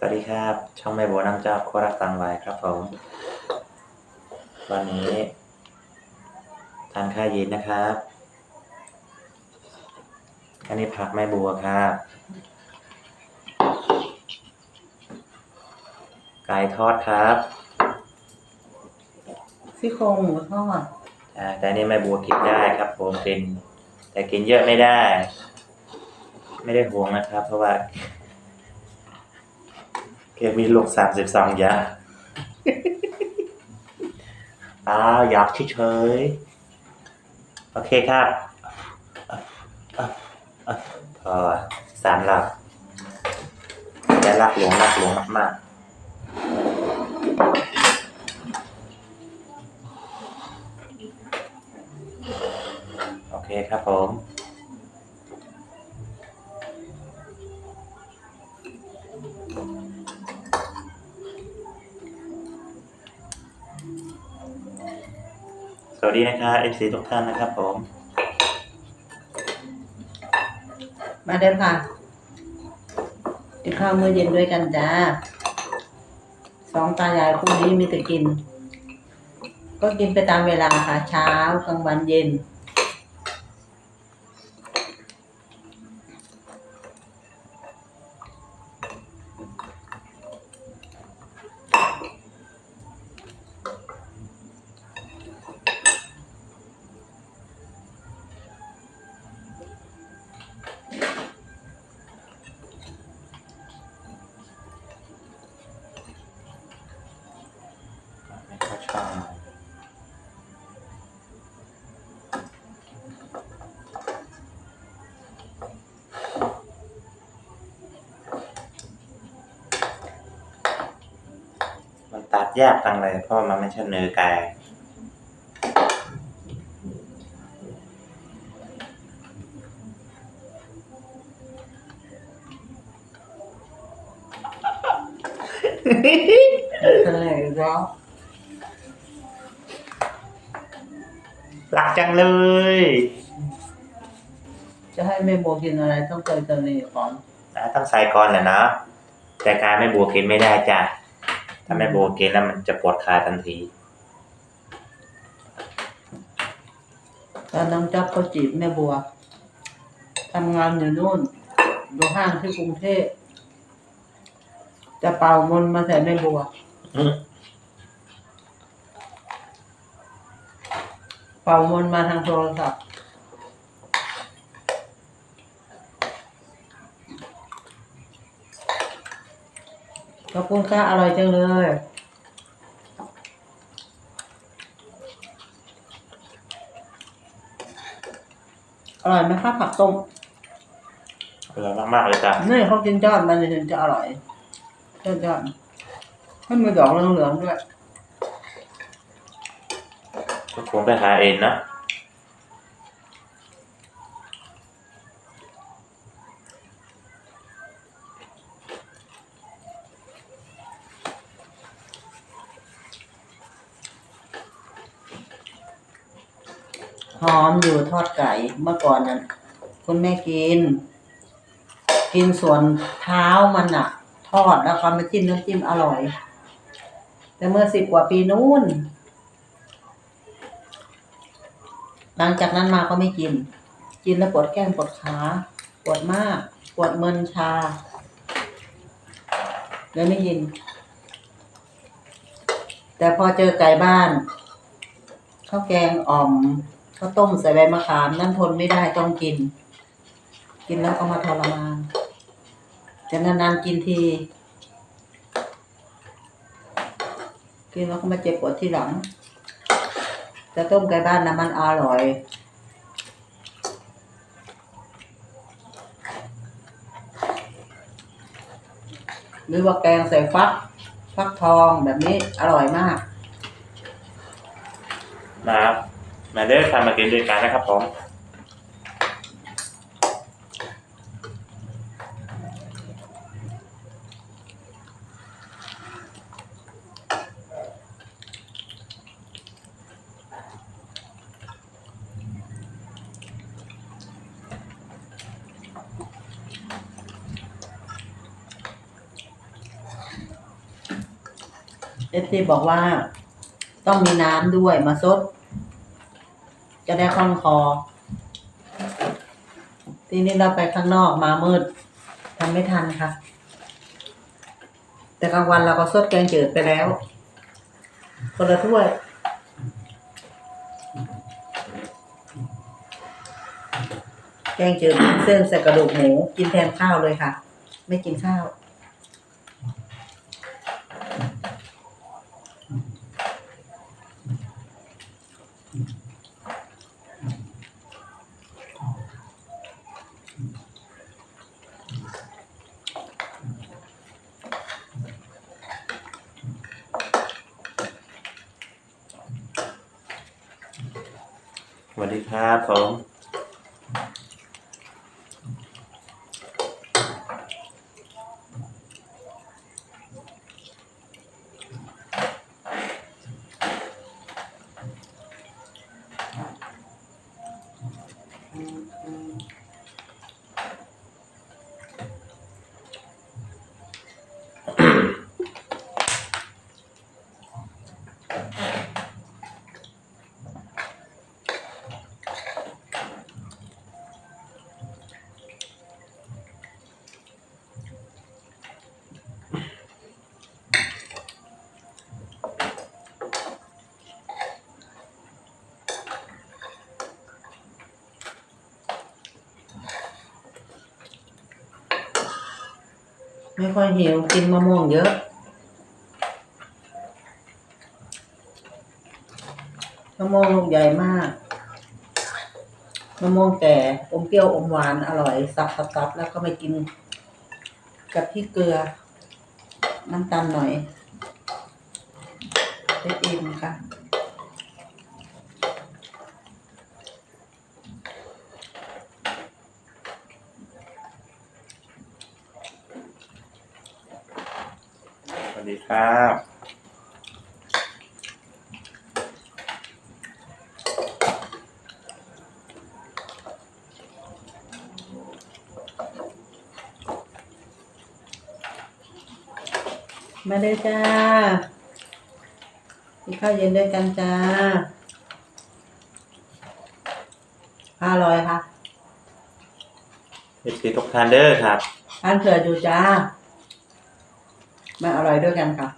สวัสดีครับ ช่องแม่บัวน้ำเจ้าโคราชตังไวครับผม วันนี้ทานข้าวเย็นนะครับ อันนี้ผักแม่บัวครับ ไก่ทอดครับซี่โครงหมูทอดอ่าแต่อันนี้แม่บัวกินได้ครับผมกินแต่กินเยอะไม่ได้ ไม่ได้ห่วงนะครับ เพราะว่า แกมีลูกสามสิบสองอย่างอ้าวอยากเฉยๆโอเคครับอะอะอะพอสามหลักแต่รักหลวงรักหลวงมากๆโอเคครับผม สวัสดีนะครับ FC ทุกท่านนะครับผม มาเดินค่ะกินข้าวมื้อเย็นด้วยกันจ้าสองตายายคู่นี้มีแต่กิน ก็กินไปตามเวลาค่ะ เช้ากลางวันเย็น ดยากจังเลยเพราะมันไม่ใช่เนื้อไก่อะไรวะรักจังเลย จะให้แม่โบกินอะไรต้องเติมเติมนี่ก่อน นะต้องใส่ก่อนแหละเนาะแต่การไม่บัวกินไม่ได้จ้ะ ถ้าไม่บัวกินแล้วมันจะปวดขาทันที ตอนน้องจ๊อบเขาจีบแม่บัวทำงานอยู่นู่นอยู่ห้างที่กรุงเทพจะเป่ามนต์มาใส่แม่บัวอืมเป่ามนต์มาทางโทรศัพท์ อบคุณค่ะอร่อยจังเลย อร่อยไหมคะผักต้มอร่อยมากๆเลยจ้ะนี่เขากินยอดมันถึงจะอร่อยยอดยอดให้มีดอกเหลืองๆด้วยทุกคนไปหาเองนะ หอมอยู่ทอดไก่เมื่อก่อนนั้นคุณแม่กิน กินส่วนเท้ามันอะทอดแล้วก็มาจิ้มน้ำจิ้มอร่อย แต่เมื่อสิบกว่าปีนู้น หลังจากนั้นมาก็ไม่กิน กินแล้วปวดแก้มปวดขาปวดมากปวดเมินชาเลยไม่กิน แต่พอเจอไก่บ้านข้าวแกงอ่อม ข้าวต้มใส่ใบมะขาม นั่นทนไม่ได้ต้องกิน กินแล้วก็มาทรมานจะนานๆกินที กินแล้วก็มาเจ็บปวดที่หลังแต่ต้มไก่บ้านนะมันอร่อยหรือว่าแกงใส่ฟัก ฟักทองแบบนี้อร่อยมากมา มาเด้อทำมากินด้วยกันนะครับผมเอฟซีบอกว่า ต้องมีน้ำด้วยมาซด จะได้คล่องคอ ทีนี้เราไปข้างนอกมามืดทำไม่ทันค่ะ แต่กลางวันเราก็ซดแกงจืดไปแล้ว คนละถ้วยแกงจืดเส้นใส่กระดูกหมูกินแทนข้าวเลยค่ะ ไม่กินข้าว ดีครับผม ไม่ค่อยหิวกินมะม่วงเยอะมะม่วงลูกใหญ่มากมะม่วงแก่อมเปรี้ยวอมหวานอร่อยสับสับสับแล้วก็ไปกิน กับที่เกลือ น้ำตาลหน่อยได้อิ่มค่ะ สวัสดี ครับมาเลยจ้ากินข้าวเย็นด้วยกันจ้าอร่อยค่ะ เอฟซีทุกท่านเด้อครับทานเผื่ออยู่จ้า มาอร่อยด้วยกันค่ะ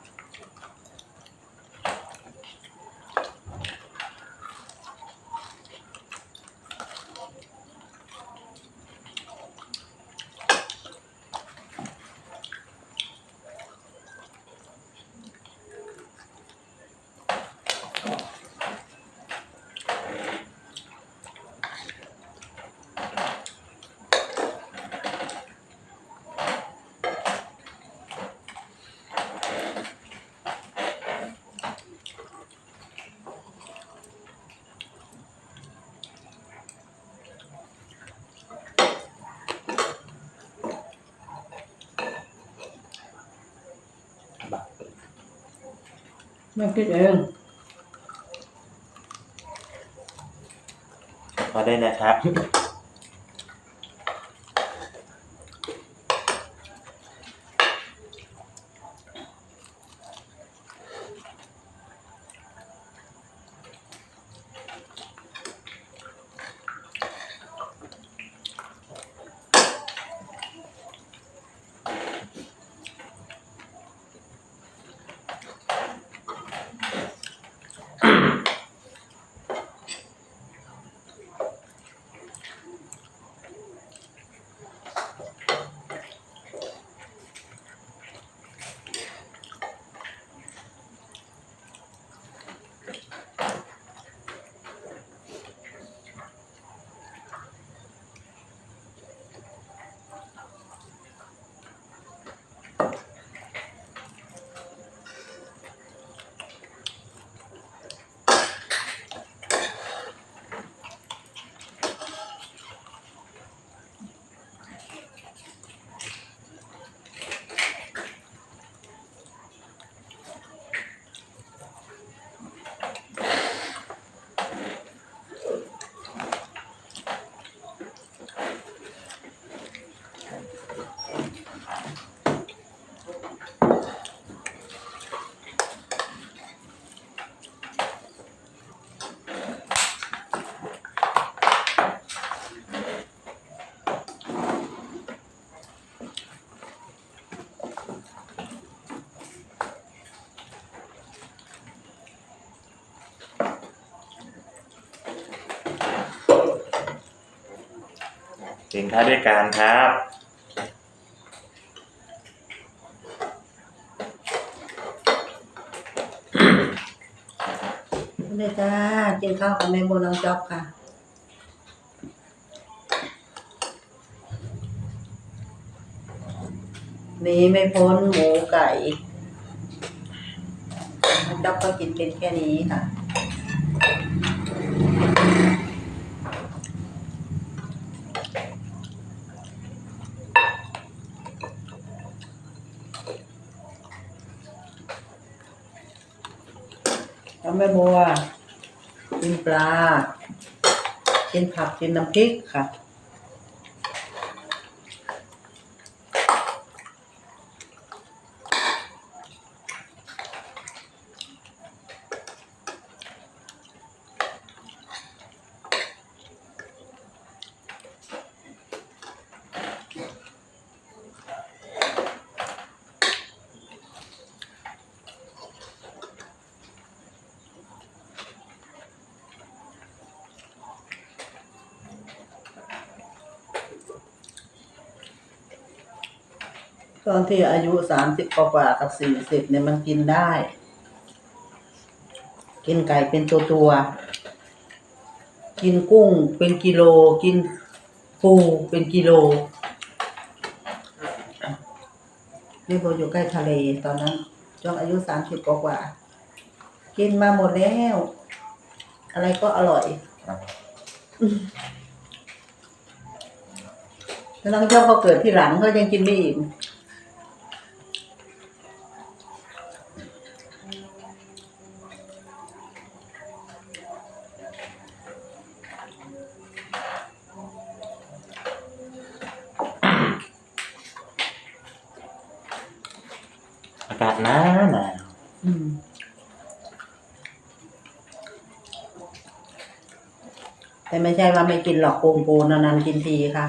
ไม่คิดเองพอได้นะครับ กินข้าวด้วยกันครับเลยจ้ากินข้าวกับแม่โบน้องจ๊อบค่ะนี่ไม่พ้นหมูไก่จ๊อบก็กินเป็นแค่นี้ค่ะ แม่บัว กินปลา กินผัก กินน้ำพริกค่ะ ตอนที่อายุสามสิบกว่าๆกับสี่สิบเนี่ยมันกินได้ กินไก่เป็นตัวตัวๆกินกุ้งเป็นกิโล กินปูเป็นกิโล นี่โบอยู่ใกล้ทะเลตอนนั้นช่วงอายุสามสิบกว่าๆกินมาหมดแล้ว อะไรก็อร่อยครับแล้วน้องเจ้าเขาเกิดที่หลังเขายังกินไม่อิ่ม อากาศหนาวหนาว อืมแต่ ไม่ใช่ว่าไม่กินหรอกโกงโกนานๆกินทีค่ะ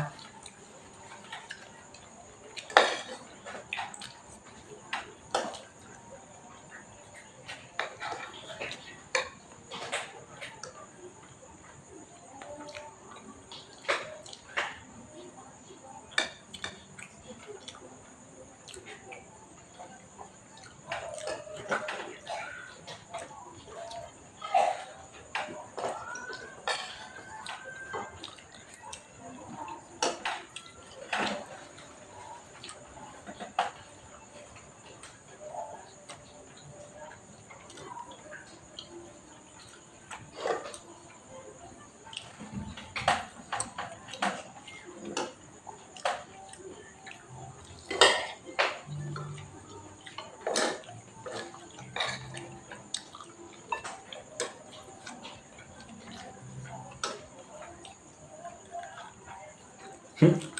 ยั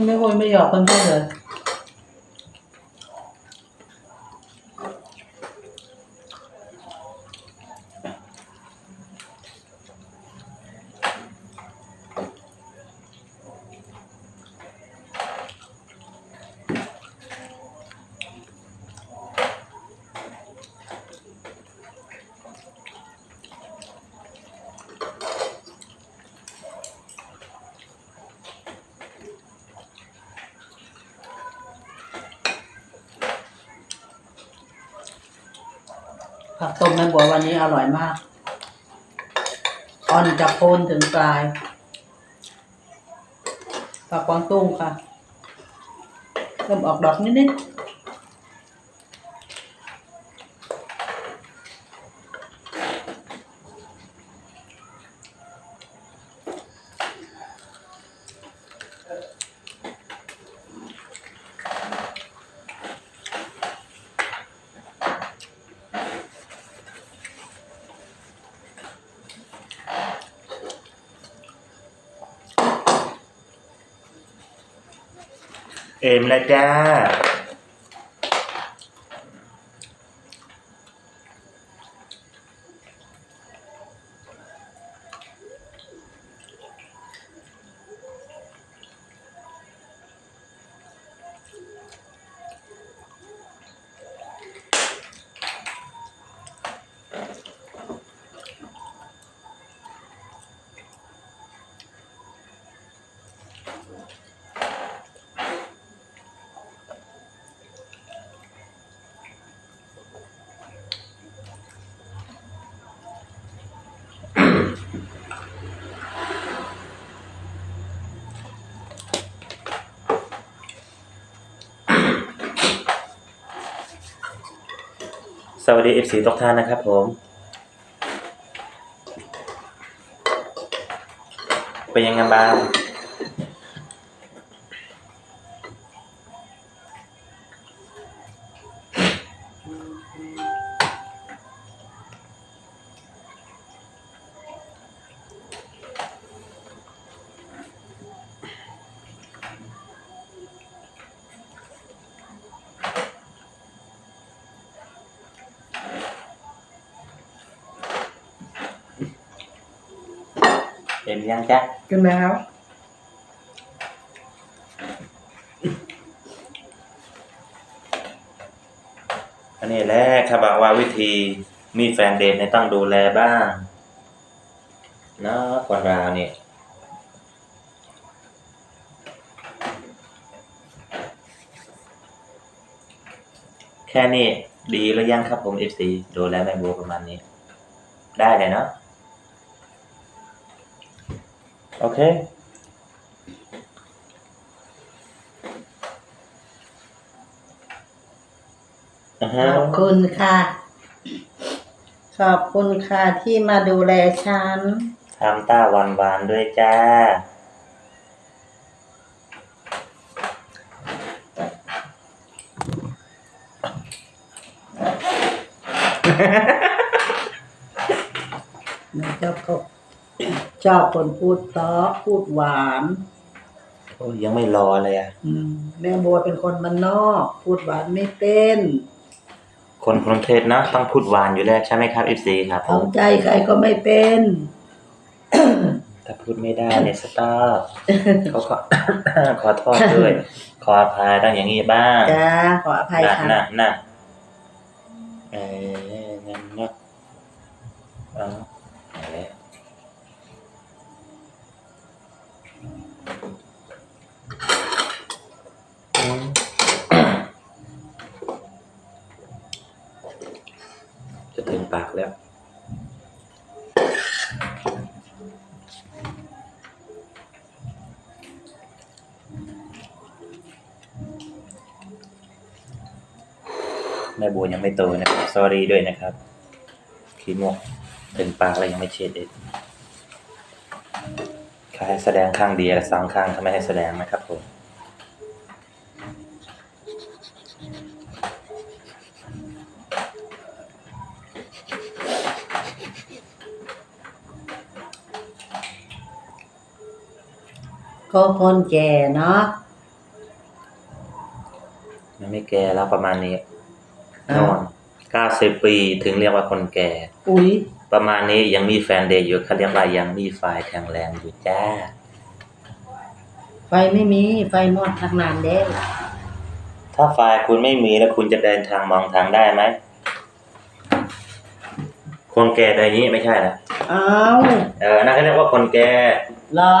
งไม่คุยไม่หยอกเพื่อนๆเลย ผักต้มแม่บัววันนี้อร่อยมาก อ่อนจากโคนถึงปลายผักกวางตุ้งค่ะ เริ่มออกดอกนิดๆ เอ็มแล้วจ้า สวัสดีเอฟซีทุกท่านนะครับผม เป็นยังไงบ้าง เอ็มยังจ้ะกันแล้ว อันนี้แหละครับบอกว่าวิธีมีแฟนเดทเนี่ยต้องดูแลบ้างเนาะคนเราเนี่ยแค่นี้ดีแล้วยังครับผม FC ดูแลแม่บัวประมาณนี้ ได้เลยเนาะ โอเคอ่าฮะขอบคุณค่ะ ขอบคุณค่ะที่มาดูแลฉัน ทำต้าหวานหวานๆด้วยจ้าแม่เจ้าก็ ชอบคนพูดเพราะพูดหวานโอ้ยยังไม่รอเลยอะ อืมแม่บัวเป็นคนมันนอก พูดหวานไม่เป็นคนกรุงเทพนะต้องพูดหวานอยู่แล้วใช่ไหมครับ FC ครับผเอามใจใครก็ไม่เป็น ถ้าพูดไม่ได้เนี่ยสต๊อปเขาขอขอโทษด้วย ขออภัยต้องอย่างนี้บ้างจ้าขออภัยน่ะค่ะน่ะน่ะเออนั่นเนาะเอาเอา จะถึงปากแล้วแม่บัวยังไม่โตนะครับ s อรี่ด้วยนะครับขี้มวกถึงปากแล้วยังไม่เช็ดเองใครให้ แสดงข้างเดียวสองข้างเขาไม่ให้แสดงนะครับผมก็คนแก่เนาะมันไม่แก่แล้วประมาณนี้อ้าวนอนเก้าสิบปีถึงเรียกว่าคนแก่ อุ๊ย ประมาณนี้ยังมีแฟนเดย์อยู่เขาเรียกว่ายังมีไฟแข็งแรงอยู่จ้า ไฟไม่มีไฟหมดทักนานแล้วถ้าไฟคุณไม่มีแล้วคุณจะเดินทางมองทางได้ไหมคนแก่แบบนี้ไม่ใช่นะอ้าวเออนั่นเขาเรียกว่าคนแก่ เหรอ